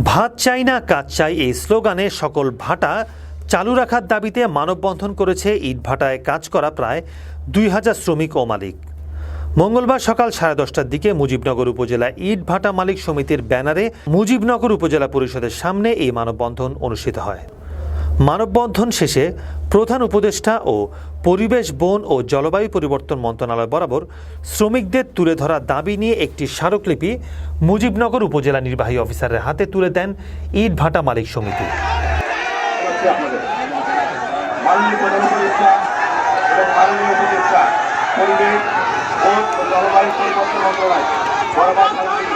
ভাত চাই না, কাজ চাই এই স্লোগানে সকল ভাটা চালু রাখার দাবিতে মানববন্ধন করেছে ইটভাটায় কাজ করা প্রায় দুই হাজার শ্রমিক ও মালিক। মঙ্গলবার সকাল সাড়ে দশটার দিকে মুজিবনগর উপজেলা ইট ভাটা মালিক সমিতির ব্যানারে মুজিবনগর উপজেলা পরিষদের সামনে এই মানববন্ধন অনুষ্ঠিত হয়। মানববন্ধন শেষে প্রধান উপদেষ্টা ও পরিবেশ, বন ও জলবায়ু পরিবর্তন মন্ত্রণালয় বরাবর শ্রমিকদের তুলে ধরা দাবি নিয়ে একটি স্মারকলিপি মুজিবনগর উপজেলা নির্বাহী অফিসারের হাতে তুলে দেন ইট ভাটা মালিক সমিতি। প্রধান উপদেষ্টা এবং মাননীয় উপদেষ্টা পরিবেশ ও জলবায়ু পরিবর্তন মন্ত্রণালয় বরাবর সাংবাদিক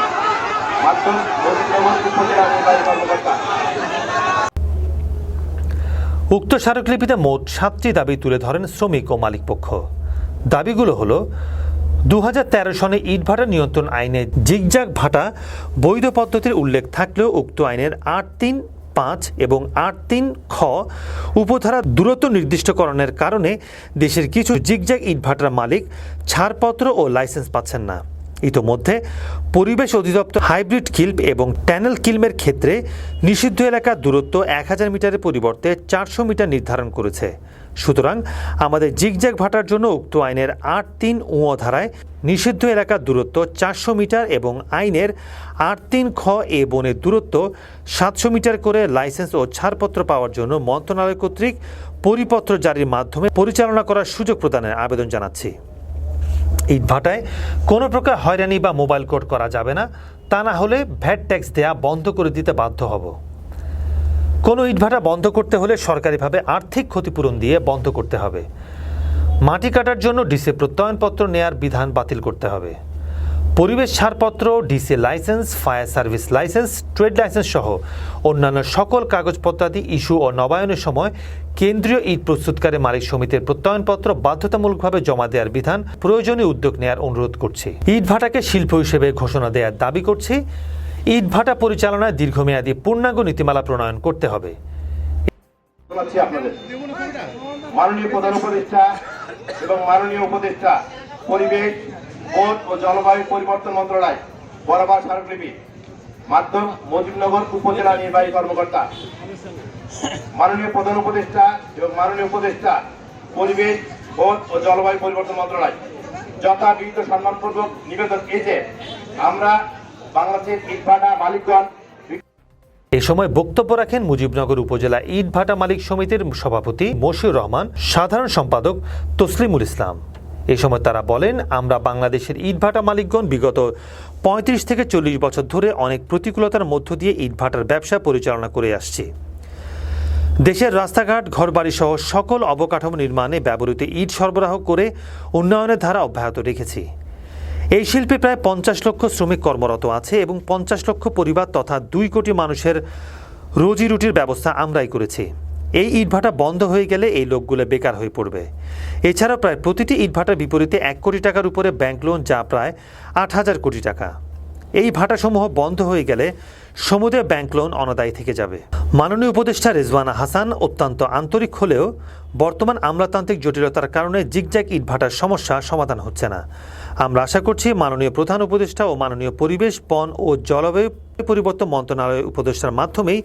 মাধ্যম মজিদনগর উপজেলা নির্বাহী কর্মকর্তা উক্ত স্মারকলিপিতে মোট সাতটি দাবি তুলে ধরেন শ্রমিক ও মালিক পক্ষ। দাবিগুলো হলো দু হাজার তেরো সনে ইটভাটা নিয়ন্ত্রণ আইনে জিগজাগ ভাটা বৈধ পদ্ধতির উল্লেখ থাকলেও উক্ত আইনের আট তিন পাঁচ এবং আট তিন খ উপধারা দূরত্ব নির্দিষ্টকরণের কারণে দেশের কিছু জিগজাগ ইটভাটার মালিক ছাড়পত্র ও লাইসেন্স পাচ্ছেন না। ইতোমধ্যে পরিবেশ অধিদপ্তর হাইব্রিড কিল্প এবং ট্যানেল কিল্মের ক্ষেত্রে নিষিদ্ধ এলাকার দূরত্ব এক হাজার মিটারের পরিবর্তে চারশো মিটার নির্ধারণ করেছে। সুতরাং আমাদের জিগজ্যাগ ভাটার জন্য উক্ত আইনের আট তিন উ ধারায় নিষিদ্ধ এলাকার দূরত্ব চারশো মিটার এবং আইনের আট তিন খ এ বনের দূরত্ব সাতশো মিটার করে লাইসেন্স ও ছাড়পত্র পাওয়ার জন্য মন্ত্রণালয় কর্তৃক পরিপত্র জারির মাধ্যমে পরিচালনা করার সুযোগ প্রদানের আবেদন জানাচ্ছি। ইট ভাটায় কোনো প্রকার হয়রানি বা মোবাইল কোড করা যাবে না, তা না হলে ভ্যাট ট্যাক্স দেয়া বন্ধ করে দিতে বাধ্য হব। কোনো ইটভাটা বন্ধ করতে হলে সরকারিভাবে আর্থিক ক্ষতিপূরণ দিয়ে বন্ধ করতে হবে। মাটি কাটার জন্য ডিসি প্রত্যয়নপত্র নেয়ার বিধান বাতিল করতে হবে। পরিবেশ ছাড়পত্র, DC licence, fire service licence, trade licence সহ অন্যান্য সকল কাগজপত্রাদি ইস্যু ও নবায়নের সময় কেন্দ্রীয় ইট প্রস্তুতকারী মালিক সমিতির প্রত্যয়নপত্র বাধ্যতামূলকভাবে জমা দেওয়ার বিধান প্রয়োজনীয় উদ্যোগ নেওয়ার অনুরোধ করছি। ইট ভাটাকে শিল্প হিসেবে ঘোষণা দেওয়ার দাবি করছি। ইট ভাটা পরিচালনায় দীর্ঘমেয়াদী পূর্ণাঙ্গ নীতিমালা প্রণয়ন করতে হবে। মাননীয় প্রধান উপদেষ্টা এবং মাননীয় উপদেষ্টা, পরিবেশ বন ও জলবায়ু পরিবর্তন মন্ত্রণালয়, বরাবর স্মারকলিপি, মাধ্যম মজিবনগর উপজেলা নির্বাহী কর্মকর্তা, মাননীয় প্রধান উপদেষ্টা এবং মাননীয় উপদেষ্টা, পরিবেশ, বন ও জলবায়ু পরিবর্তন মন্ত্রণালয়। যথাবিহিত সম্মানপূর্বক নিবেদন এই আমরা বাংলাদেশের ইটভাটা মালিকগণ এ সময় বক্তব্য রাখেন মুজিবনগর উপজেলা ইট ভাটা মালিক সমিতির সভাপতি মশিউর রহমান, সাধারণ সম্পাদক তসলিমুল ইসলাম। এ সময় তারা বলেন, আমরা বাংলাদেশের ইট ভাটা মালিকগণ বিগত পঁয়ত্রিশ থেকে চল্লিশ বছর ধরে অনেক প্রতিকূলতার মধ্য দিয়ে ইট ভাটার ব্যবসা পরিচালনা করে আসছি। দেশের রাস্তাঘাট ঘরবাড়ি সহ সকল অবকাঠামো নির্মাণে ব্যবহৃত ইট সরবরাহ করে উন্নয়নের ধারা অব্যাহত রেখেছি। এই শিল্পে প্রায় পঞ্চাশ লক্ষ শ্রমিক কর্মরত আছে এবং পঞ্চাশ লক্ষ পরিবার তথা দুই কোটি মানুষের রোজি রুটির ব্যবস্থা আমরাই করেছি। এই ইটভাটা বন্ধ হয়ে গেলে এই লোকগুলো বেকার হয়ে পড়বে। এছাড়া প্রায় প্রতিটি ইটভাটার বিপরীতে এক কোটি টাকার উপরে ব্যাংক লোন যা প্রায় আট হাজার কোটি টাকা। এই ভাটাসমূহ বন্ধ হয়ে গেলে সমুদয় ব্যাংক লোন অনাদায়ী থেকে যাবে। মাননীয় উপদেষ্টা রেজওয়ানা হাসান অত্যন্ত আন্তরিক হলেও বর্তমান আমলাতান্ত্রিক জটিলতার কারণে জিগজ্যাগ ইট ভাটার সমস্যা সমাধান হচ্ছে না। আমরা আশা করছি মাননীয় প্রধান উপদেষ্টা ও মাননীয় পরিবেশ, বন ও জলবায়ু পরিবর্তন মন্ত্রণালয়ের উপদেষ্টার মাধ্যমেই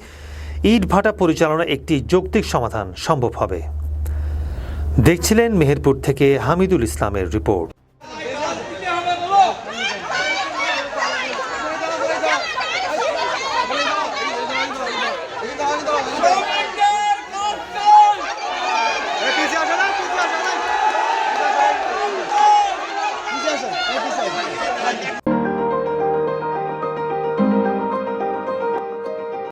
ইট ভাটা পরিচালনা একটি যৌক্তিক সমাধান সম্ভব হবে। দেখছিলেন মেহেরপুর থেকে হামিদুল ইসলামের রিপোর্ট।